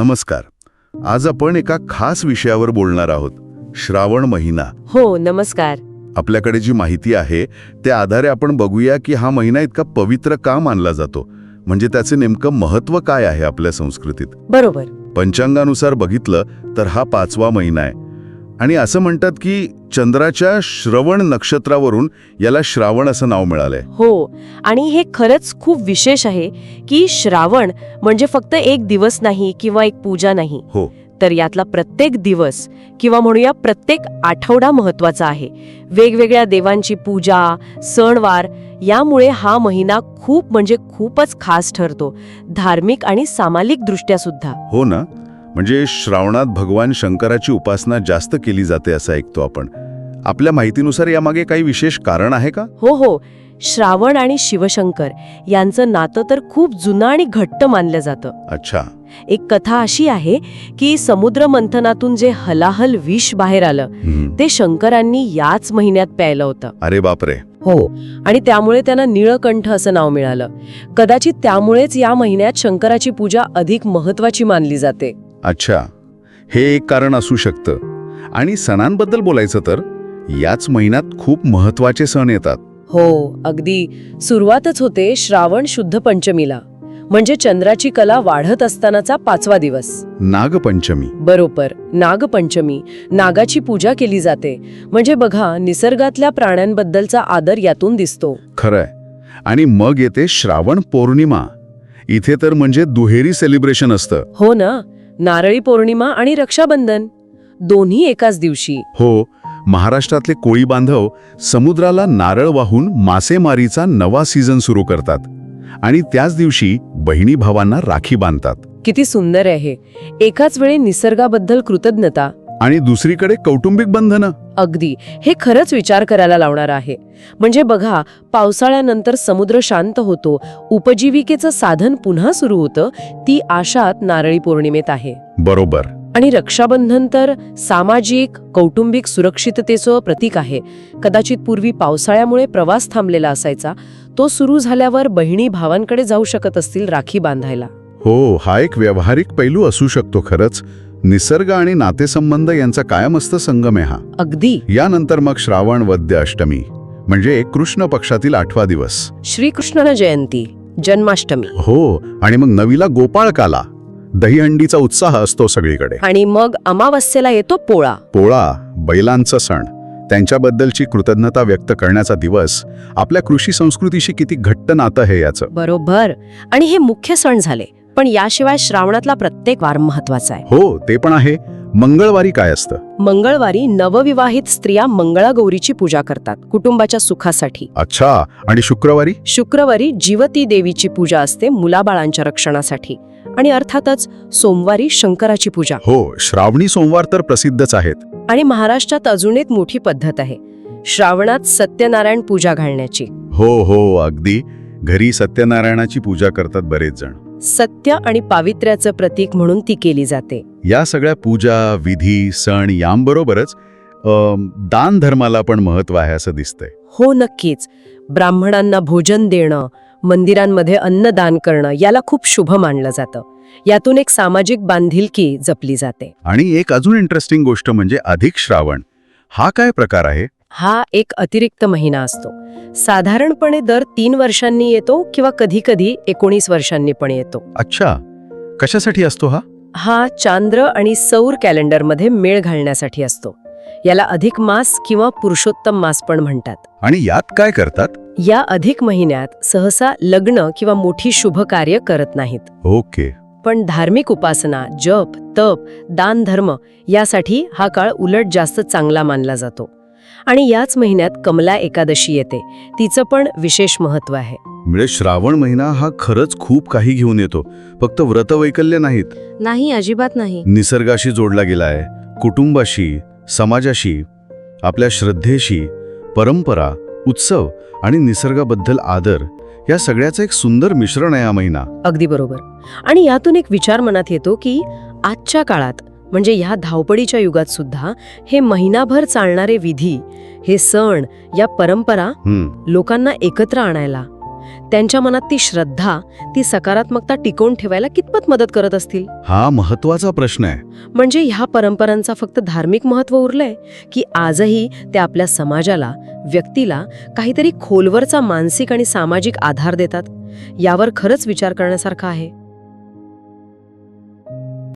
नमस्कार. आज आपण एका खास विषयावर बोलणार आहोत श्रावण महिना. हो नमस्कार. आपल्याकडे जी माहिती आहे त्या आधारे आपण बघूया की हा महिना इतका पवित्र का मानला जातो? म्हणजे त्याचे नेमकं महत्त्व काय आहे आपल्या संस्कृतीत? बरोबर. पंचांगानुसार बघितलं तर हा पाचवा महिना आहे. आणि असं म्हणतात की चंद्राच्या श्रवण नक्षत्रावरून याला श्रावण असं नाव मिळालंय. हो आणि हे खरंच खूप विशेष आहे की श्रावण म्हणजे फक्त एक दिवस नाही किंवा एक पूजा नाही. हो. तर यातला प्रत्येक दिवस किंवा म्हणूया प्रत्येक आठवडा महत्त्वाचा आहे. वेगवेगळ्या देवांची पूजा सणवार यामुळे हा महिना खूप म्हणजे खूपच खास ठरतो. धार्मिक आणि सामाजिक दृष्ट्या सुद्धा. हो ना. म्हणजे श्रावणात भगवान शंकराची उपासना जास्त केली जाते असं ऐकतो आपण. आपल्या माहितीनुसार यामागे काही विशेष कारण आहे का? हो हो. श्रावण आणि शिवशंकर यांचं नातं तर खूप जुनं आणि घट्ट मानलं जातं. अच्छा. एक कथा अशी आहे की समुद्र मंथनातून जे हलाहल विष बाहेर आलं. ते शंकरांनी याच महिन्यात प्यायलं होतं. अरे बापरे. हो. आणि त्यामुळे त्यांना निळकंठ असं नाव मिळालं. कदाचित त्यामुळेच या महिन्यात शंकराची पूजा अधिक महत्वाची मानली जाते. अच्छा हे एक कारण असू शकतं. आणि सणांबद्दल बोलायचं तर याच महिन्यात खूप महत्त्वाचे सण येतात. हो अगदी. सुरुवातच होते श्रावण शुद्ध पंचमीला. म्हणजे चंद्राची कला वाढत असतानाचा पाचवा दिवस. नागपंचमी. बरोबर नागपंचमी. नागाची पूजा केली जाते. म्हणजे बघा निसर्गातल्या प्राण्यांबद्दलचा आदर यातून दिसतो. खरंय. आणि मग येते श्रावण पौर्णिमा. इथे तर म्हणजे दुहेरी सेलिब्रेशन असतं. हो ना. नारळी पौर्णिमा आणि रक्षाबंधन दोन्ही एकाच दिवशी. हो महाराष्ट्रातले कोळी बांधव समुद्राला नारळ वाहून मासेमारीचा नवा सीझन सुरू करतात आणि त्याच दिवशी बहिणी भावांना राखी बांधतात. किती सुंदर आहे. एकाच वेळी निसर्गाबद्दल कृतज्ञता आणि दुसरीकडे कौटुंबिक बंधनं. अगदी. हे खरंच विचार करायला लावणार आहे. म्हणजे बघा पावसाळ्यानंतर समुद्र शांत होतो. उपजीविकेचं साधन पुन्हा सुरू होतं. ती आशात नारळी पौर्णिमेत आहे. बरोबर. आणि रक्षाबंधन तर सामाजिक कौटुंबिक सुरक्षिततेचं प्रतीक आहे. कदाचित पूर्वी पावसाळ्यामुळे प्रवास थांबलेला असायचा. तो सुरू झाल्यावर बहिणी भावांकडे जाऊ शकत असतील राखी बांधायला. हो हा एक व्यावहारिक पैलू असू शकतो खरंच. निसर्ग आणि नातेसंबंध यांचा कायम असतं संगम आहे हा. अगदी. यानंतर मग श्रावण वद्य अष्टमी. म्हणजे कृष्ण पक्षातील आठवा दिवस. श्रीकृष्ण जयंती जन्माष्टमी. हो आणि मग नवीला गोपाळकाला. दहीहंडीचा उत्साह असतो सगळीकडे. आणि मग अमावस्येला येतो पोळा. पोळा बैलांचा सण. त्यांच्याबद्दलची कृतज्ञता व्यक्त करण्याचा दिवस. आपल्या कृषी संस्कृतीशी किती घट्ट नातं आहे याचं. बरोबर. आणि हे मुख्य सण झाले. पण याशिवाय श्रावणातला प्रत्येक वार महत्त्वाचा आहे. हो ते पण आहे. मंगळवारी काय असतं? मंगळवारी नवविवाहित स्त्रिया मंगळागौरीची पूजा करतात कुटुंबाच्या सुखासाठी. अच्छा आणि शुक्रवारी? शुक्रवारी जीवती देवीची पूजा असते मुलाबाळांच्या रक्षणासाठी. आणि अर्थातच सोमवारी शंकराची पूजा. हो श्रावणी सोमवार तर प्रसिद्धच आहेत. आणि महाराष्ट्रात अजून एक मोठी पद्धत आहे श्रावणात सत्यनारायण पूजा घालण्याची. हो हो अगदी. घरी सत्यनारायणाची पूजा करतात बरेच जण. सत्य आणि पावित्र्याचं प्रतीक म्हणून ती केली जाते. या सगळ्या पूजा विधी सण यांबरोबरच दान धर्माला पण महत्त्व आहे असं दिसतंय. हो नक्कीच. ब्राह्मणांना भोजन देणं मंदिरांमध्ये अन्नदान करणं याला खूप शुभ मानलं जातं. यातून एक सामाजिक बांधिलकी जपली जाते. आणि एक अजून इंटरेस्टिंग गोष्ट म्हणजे अधिक श्रावण. हा काय प्रकार आहे? हा एक अतिरिक्त महिना असतो. साधारणपणे दर तीन वर्षांनी येतो किंवा कधी कधी एकोणीस वर्षांनी पण येतो. अच्छा. कशासाठी असतो हा? हा चांद्र आणि सौर कॅलेंडरमध्ये मेळ घालण्यासाठी असतो. याला अधिक मास किंवा पुरुषोत्तम मास पण म्हणतात. आणि यात काय करतात? या अधिक महिन्यात सहसा लग्न किंवा मोठी शुभ कार्य करत नाहीत. ओके. पण धार्मिक उपासना जप तप दान धर्म यासाठी हा काळ उलट जास्त चांगला मानला जातो. आणि याच महिन्यात कमला एकादशी येते. तिचं पण विशेष महत्त्व आहे. म्हणजे श्रावण महिना हा खरंच खूप काही घेऊन येतो. फक्त व्रतवैकल्य नाहीत. नाही अजिबात नाही. निसर्गाशी जोडला गेलाय. कुटुंबाशी समाजाशी आपल्या श्रद्धेशी परंपरा उत्सव आणि निसर्गाबद्दल आदर या सगळ्याचं एक सुंदर मिश्रण आहे हा महिना. अगदी बरोबर. आणि यातून एक विचार मनात येतो की आजच्या काळात म्हणजे ह्या धावपळीच्या युगात सुद्धा हे महिनाभर चालणारे विधी हे सण या परंपरा लोकांना एकत्र आणायला त्यांच्या मनात ती श्रद्धा ती सकारात्मकता टिकवून ठेवायला कितपत मदत करत असतील? हा महत्त्वाचा प्रश्न आहे. म्हणजे ह्या परंपरांचा फक्त धार्मिक महत्त्व उरलंय? की आजही ते आपल्या समाजाला व्यक्तीला काहीतरी खोलवरचा मानसिक आणि सामाजिक आधार देतात? यावर खरंच विचार करण्यासारखा आहे.